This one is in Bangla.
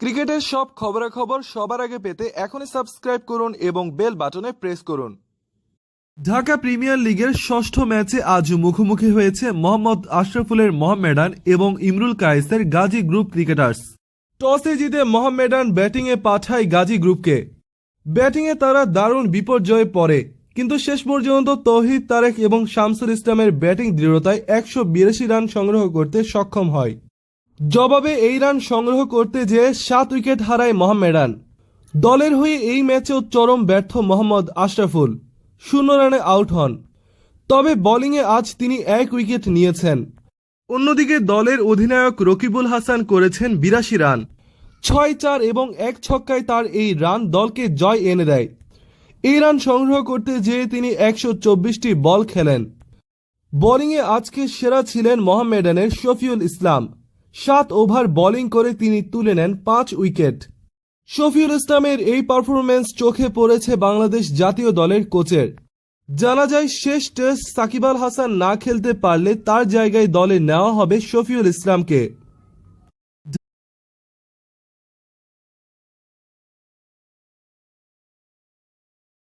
ক্রিকেটের সব খবরাখবর সবার আগে পেতে এখনই সাবস্ক্রাইব করুন এবং বেল বাটনে প্রেস করুন। ঢাকা প্রিমিয়ার লিগের ষষ্ঠ ম্যাচে আজ মুখোমুখি হয়েছে মোহাম্মদ আশরাফুলের মোহামেডান এবং ইমরুল কায়েসের গাজী গ্রুপ ক্রিকেটার্স। টসে জিতে মোহামেডান ব্যাটিংয়ে পাঠায় গাজী গ্রুপকে। ব্যাটিংয়ে তারা দারুণ বিপর্যয়ে পড়ে, কিন্তু শেষ পর্যন্ত তৌহিদ তারেক এবং শামসুল ইসলামের ব্যাটিং দৃঢ়তায় একশো বিরাশি রান সংগ্রহ করতে সক্ষম হয়। জবাবে এই রান সংগ্রহ করতে যেয়ে সাত উইকেট হারায় মোহামেডান দলের হয়ে এই ম্যাচেও চরম ব্যর্থ মোহাম্মদ আশরাফুল। শূন্য রানে আউট হন। তবে বোলিংয়ে আজ তিনি এক উইকেট নিয়েছেন। অন্যদিকে দলের অধিনায়ক রকিবুল হাসান করেছেন বিরাশি রান। ছয় চার এবং এক ছক্কায় তার এই রান দলকে জয় এনে দেয়। এই রান সংগ্রহ করতে যেয়ে তিনি একশো চব্বিশটি বল খেলেন। বোলিংয়ে আজকে সেরা ছিলেন মোহামেডানের শফিউল ইসলাম। সাত ওভার বোলিং করে তিনি তুলে নেন পাঁচ উইকেট। শফিউল ইসলামের এই পারফরমেন্স চোখে পড়েছে বাংলাদেশ জাতীয় দলের কোচের। জানা যায়, শেষ টেস্ট সাকিব আল হাসান না খেলতে পারলে তার জায়গায় দলে নেওয়া হবে শফিউল ইসলামকে।